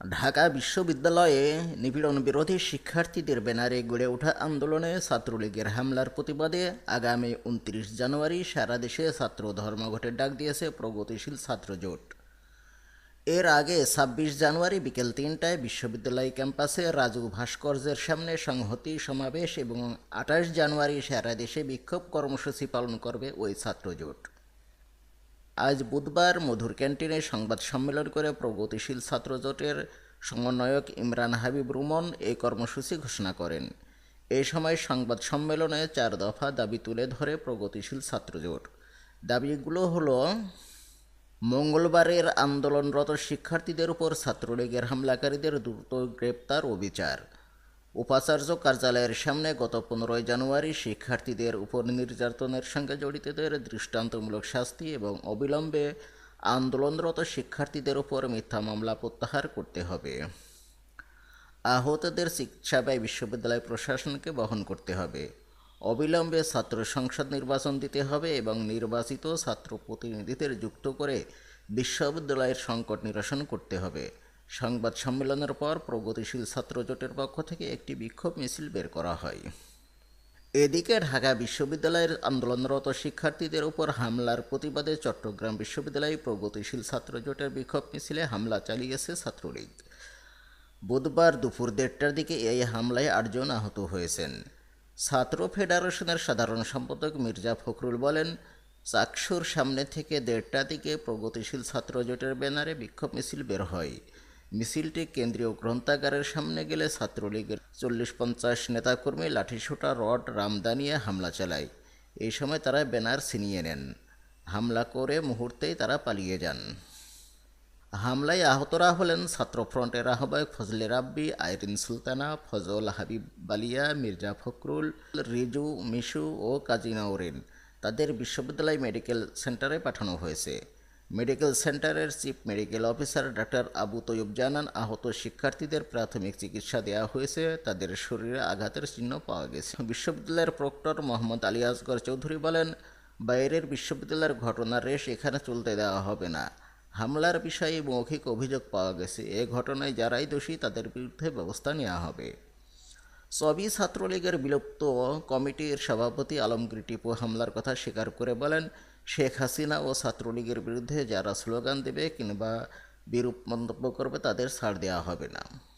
ঢাকা বিশ্ববিদ্যালয়ে নিপীড়ন বিরোধী শিক্ষার্থীদের ব্যানারে গড়ে ওঠা আন্দোলনে ছাত্রলীগের হামলার প্রতিবাদে আগামী উনত্রিশ জানুয়ারি সারা দেশে ছাত্র ধর্মঘটের ডাক দিয়েছে প্রগতিশীল ছাত্র জোট। এর আগে ছাব্বিশ জানুয়ারি বিকেল তিনটায় বিশ্ববিদ্যালয় ক্যাম্পাসে রাজু ভাস্কর্যের সামনে সংহতি সমাবেশ এবং আঠাশ জানুয়ারি সারা দেশে বিক্ষোভ কর্মসূচি পালন করবে ওই ছাত্র জোট। আজ বুধবার মধুর ক্যান্টিনে সংবাদ সম্মেলন করে প্রগতিশীল ছাত্র জোটের সমন্বয়ক ইমরান হাবিব রুমন এই কর্মসূচি ঘোষণা করেন। এই সময় সংবাদ সম্মেলনে চার দফা দাবি তুলে ধরে প্রগতিশীল ছাত্র জোট। দাবিগুলো হলো, মঙ্গলবারের আন্দোলনরত শিক্ষার্থীদের উপর ছাত্রলীগের হামলাকারীদের দ্রুত গ্রেপ্তার ও বিচার উপাচার্য কার্যালয়ের সামনে গত পনেরোই জানুয়ারি শিক্ষার্থীদের উপর নির্যাতনের সঙ্গে জড়িতদের দৃষ্টান্তমূলক শাস্তি এবং অবিলম্বে আন্দোলনরত শিক্ষার্থীদের উপর মিথ্যা মামলা প্রত্যাহার করতে হবে। আহতদের চিকিৎসা ব্যয় বিশ্ববিদ্যালয় প্রশাসনকে বহন করতে হবে। অবিলম্বে ছাত্র সংসদ নির্বাচন দিতে হবে এবং নির্বাচিত ছাত্র প্রতিনিধিদের যুক্ত করে বিশ্ববিদ্যালয়ের সংকট নিরসন করতে হবে। সংবাদ সম্মেলনের পর প্রগতিশীল ছাত্র জোটের পক্ষ থেকে একটি বিক্ষোভ মিছিল বের করা হয়। এদিকে ঢাকা বিশ্ববিদ্যালয়ের আন্দোলনরত শিক্ষার্থীদের উপর হামলার প্রতিবাদে চট্টগ্রাম বিশ্ববিদ্যালয়ে প্রগতিশীল ছাত্র জোটের বিক্ষোভ মিছিলে হামলা চালিয়েছে ছাত্রলীগ। বুধবার দুপুর দেড়টার দিকে এই হামলায় আটজন আহত হয়েছেন। ছাত্র ফেডারেশনের সাধারণ সম্পাদক মির্জা ফখরুল বলেন, চাকসুর সামনে থেকে দেড়টা দিকে প্রগতিশীল ছাত্র জোটের ব্যানারে বিক্ষোভ মিছিল বের হয়। মিছিলটি কেন্দ্রীয় গ্রন্থাগারের সামনে গেলে ছাত্রলীগের চল্লিশ পঞ্চাশ নেতাকর্মী লাঠিসোঁটা, রড রামদানিয়ে হামলা চালায়। এই সময় তারা ব্যানার ছিনিয়ে নেন। হামলা করে মুহূর্তেই তারা পালিয়ে যান। হামলায় আহতরা হলেন ছাত্রফ্রন্টের আহ্বায়ক ফজলে রাব্বি, আইরিন সুলতানা, ফজল হাবিব বালিয়া, মির্জা ফখরুল, রিজু, মিশু ও কাজী নাওরিন তাদের বিশ্ববিদ্যালয় মেডিকেল সেন্টারে পাঠানো হয়েছে। মেডিকেল সেন্টারের chief medical officer doctor Abu Taiyab জানান, আহত শিক্ষার্থীদের প্রাথমিক চিকিৎসা দেওয়া হয়েছে, তাদের শরীরে আঘাতের চিহ্ন পাওয়া গেছে। বিশ্ববিদ্যালয়ের প্রক্টর মোহাম্মদ আলী আসগর চৌধুরী বলেন, বাইরের বিশ্ববিদ্যালয়ের ঘটনার রেশ এখানে চলতে দেওয়া হবে না। হামলার বিষয়ে মৌখিক অভিযোগ পাওয়া গেছে। এ ঘটনায় যারাই দোষী, তাদের বিরুদ্ধে ব্যবস্থা নেওয়া হবে। সবই ছাত্রলীগের বিলুপ্ত কমিটির সভাপতি আলমগীর টিপু হামলার কথা স্বীকার করে বলেন, শেখ হাসিনা ও ছাত্রলীগের বিরুদ্ধে যারা স্লোগান দেবে কিংবা বিরূপ মন্তব্য করবে তাদের ছাড় দেওয়া হবে না।